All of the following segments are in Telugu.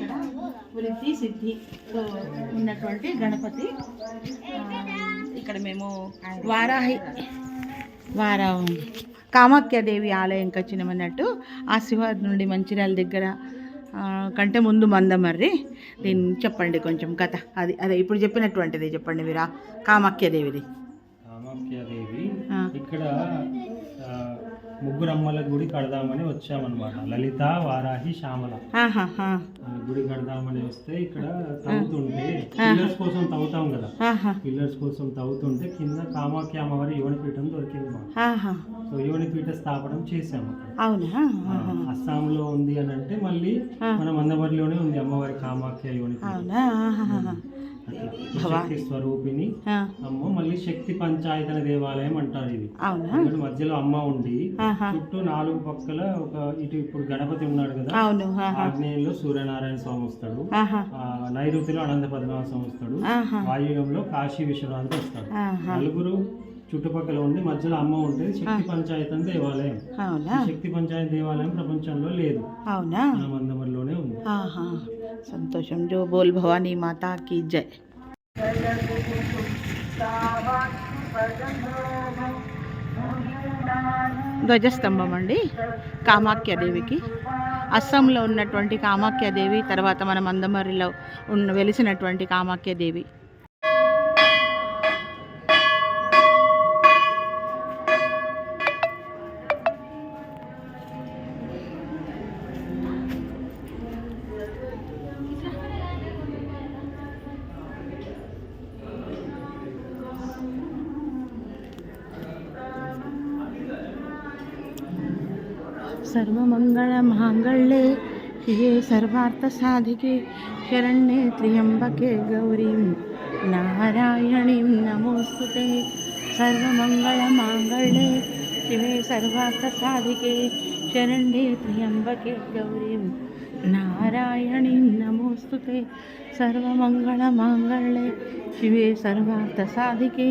ఇక్కడ వృద్ధి సిద్ధితో ఉన్నటువంటి గణపతి. ఇక్కడ మేము వారాహి వారా కామాఖ్యాదేవి ఆలయంకి వచ్చినామన్నట్టు ఆశీర్వాద్ నుండి మంచిర్యాల దగ్గర కంటే ముందు మందమర్రి. దీన్ని చెప్పండి కొంచెం కథ. అది అదే ఇప్పుడు చెప్పినటువంటిది చెప్పండి మీరా. కామాఖ్యాదేవిది. కామాఖ్యాదేవి. ఇక్కడ ముగ్గురు అమ్మల గుడి కడదామని వచ్చామన్నమాట. లలిత వారాహి శ్యామల. గుడి కడదామని వస్తే ఇక్కడ తవ్వుతుంటే పిల్లర్స్ కోసం తవ్వుతాం కదా. పిల్లర్స్ కోసం తవ్వుతుంటే కింద కామాఖ్య అమ్మవారి యోనిపీఠం దొరికింది మాకు ఆహా. సో యోనిపీఠ స్థాపనం చేసాము ఆహా. అస్సాంలో ఉంది అని అంటే మళ్ళీ. మన మందమరిలోనే ఉంది అమ్మవారి కామాఖ్య యోనిపీఠం. శక్తి స్వరూపిణి అమ్మ మళ్ళీ శక్తి పంచాయతన దేవాలయం అంటారు ఇది. ఎందుకంటే మధ్యలో అమ్మ ఉండి. చుట్టూ నాలుగు పక్కల ఒక ఇటు ఇప్పుడు గణపతి ఉన్నాడు కదా. ఆగ్నేయంలో సూర్యనారాయణ స్వామి వస్తాడు నైరుతిలో అనంత పద్మనాభ స్వామి వస్తాడు. వాయువ్యంలో కాశీ విశ్వనాథుడు వస్తాడు. నలుగురు చుట్టుపక్కల ఉండి మధ్యలో అమ్మ ఉంటుంది శక్తి పంచాయతన్ దేవాలయం. శక్తి పంచాయత్ దేవాలయం ప్రపంచంలో లేదు. అవునా? మన మందమరిలోనే ఉంది సంతోషం. జో బోల్ భవానీ మాతా కీ జై. ధ్వజస్తంభం అండి. కామాఖ్యాదేవికి అస్సాంలో ఉన్నటువంటి కామాఖ్యాదేవి తర్వాత మన మందమరిలో ఉన్న వెలిసినటువంటి కామాఖ్యాదేవి സർവമംഗളമാംഗളേ ശിവേ സർവാർത്ഥസാധികേ ശരണ്യേ ത്രിയംബകേ ഗൗരീം. നാരായണീം നമോസ്തുതേ സർവമംഗളമാംഗളേ ശിവേ സർവാർത്ഥസാധികേ ശരണ്യേ ത്രിയംബകേ ഗൗരീം. നാരായണീം നമോസ്തുതേ സർവമംഗളമാംഗളേ ശിവേ സർവാർത്ഥസാധികേ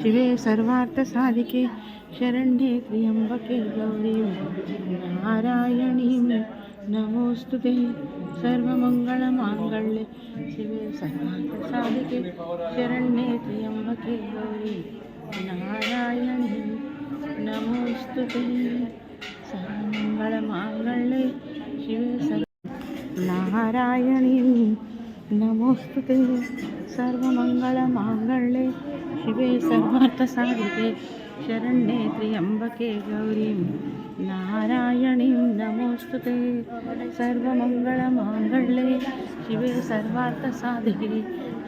ശിവേ സർവാർത്ഥ സാധിക്കെ ശരണ്യേ ത്രിയംബകെ ഗൗരിയും. നാരായണീം നമോസ്തു സർവമംഗളമാംഗള്യ ശിവേ സർവാർത്ഥ സാധിക്കെ ശരണ്യേ ത്രിയംബകേ ഗൗരി. നാരായണീ നമോസ്തു സർവമംഗളമാംഗള്യ ശിവേ സർ നാരായണീം നമോസ്തുതേ സർവമംഗളമാംഗളേ ശിവേ സർവാർത്ഥസാധികേ ശരണ്യേ ത്രിയംബകേ ഗൗരീം നാരായണീം നമോസ്തുതേ സർവമംഗളമാംഗളേ ശിവേ സർവാർത്ഥസാധികേ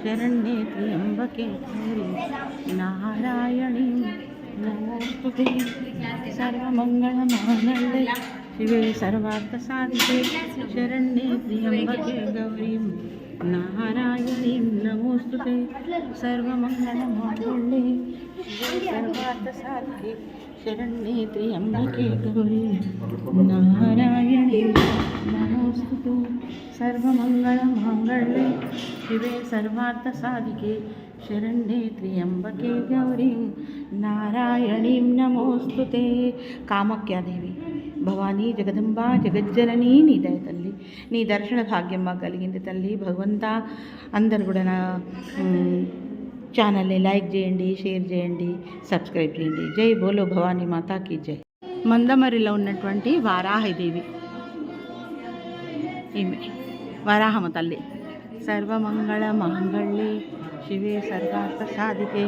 ശരണ്യേ ത്രിയംബകേ ഗൗരീം നാരായണീം നമോസ്തുതേ സർവമംഗളമാംഗളേ शिवे सर्वार्थसाधिके शरण्ये त्र्यम्बके गौरीं नारायणीं नमोऽस्तु ते सर्वमङ्गलमाङ्गल्ये शिवे सर्वार्थसाधिके शरण्ये त्र्यम्बके गौरीं नारायणीं नमोऽस्तु ते सर्वमङ्गलमाङ्गल्ये शिवे सर्वार्थसाधिके शरण्ये त्र्यम्बके गौरीं నారాయణీం నమోస్తుతే కామాఖ్యాదేవి భవానీ జగదంబ జగజ్జనని నీ దయ తల్లి నీ దర్శన భాగ్యం మాకు కలిగింది తల్లి భగవంతా అందరు కూడా నా ఛానల్ని లైక్ చేయండి షేర్ చేయండి సబ్స్క్రైబ్ చేయండి జై బోలో భవానీ మాతాకి జై మందమరిలో ఉన్నటువంటి వారాహిదేవి ఈమె వరాహమ తల్లి సర్వమంగళ మాంగళ్యే శివే సర్వార్థ సాధికే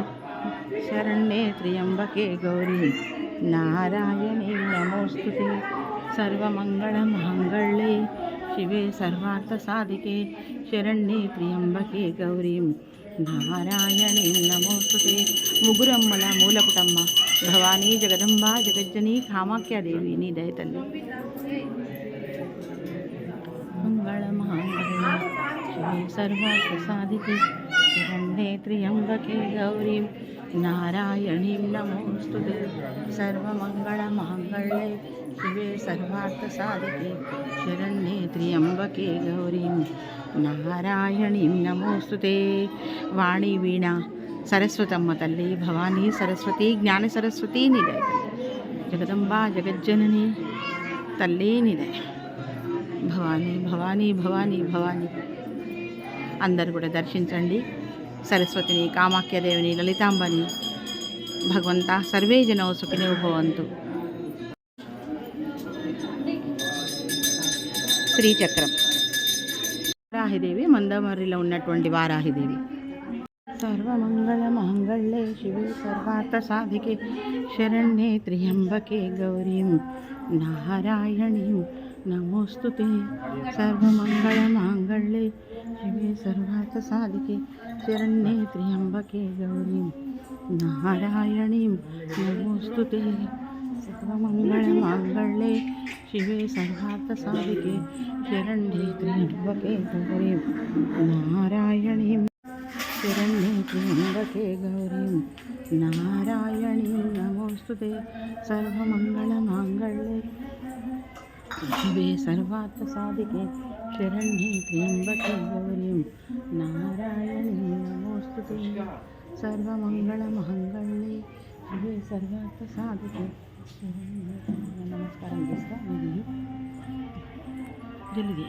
శరణ్యే త్ర్యంబకే గౌరీ నారాయణే నమోస్తుతే సర్వమంగళ మాంగళ్యే శివే సర్వార్థ సాధికే శరణ్యే త్ర్యంబకే గౌరీ నారాయణే నమోస్తుతే ముగ్గురమ్మల మూలపుటమ్మ భవానీ జగదంబ జగజ్జని కామాఖ్యాదేవి నీ దయ తల్లి మంగళమాంగళ్య शिवे सर्वार्थसाधिके शरण्ये त्र्यम्बके गौरीं नारायणीं नमोऽस्तु ते सर्वमङ्गलमाङ्गल्ये शिवे सर्वार्थसाधिके शरण्ये त्र्यम्बके गौरीं నారాయణీం నమోస్తుతే వాణి వీణ సరస్వతమ్మ తల్లి భవానీ సరస్వతి జ్ఞాన సరస్వతి నిలయ జగదంబా జగజ్జనని తల్లి నిలయ భవానీ భవానీ భవానీ భవానీ అందరు కూడా దర్శించండి సరస్వతిని కామాఖ్యదేవిని లలితాంబని భగవంత సర్వే జనో సుఖినో భవంతు. శ్రీచక్రం. వారాహిదేవి మందమరిలో ఉన్నటువంటి వారాహిదేవి. సర్వమంగళ మంగళే శివే సర్వార్థ సాధికే శరణ్యే త్రియంబకే గౌరీం నారాయణీం നമോസ്തുതി. സർവമംഗളമാംഗളേ ശിവേ സർവാർത്ഥ സാധിക്കെ. ശരണ്യേ ത്രിയംബകേ ഗൗരി. നാരായണീം നമോസ്തുതി. സർവമംഗളമാംഗളേ ശിവേ സർവാർത്ഥ സാധിക്കെ. ശരണ്യേ ത്രിയംബകേ ഗൗരി. നാരായണീം ശരണ്യേ ത്രിയംബകേ ഗൗരീം. നാരായണീം നമോസ്തുതേ. സർവമംഗളമാംഗളേ शिवे सर्वार्थसाधिके शरण्ये त्र्यम्बके गौरीं नारायणी नमोऽस्तु ते सर्वमङ्गलमङ्गले शिवे सर्वार्थसाधिके नमस्कारं जल्दी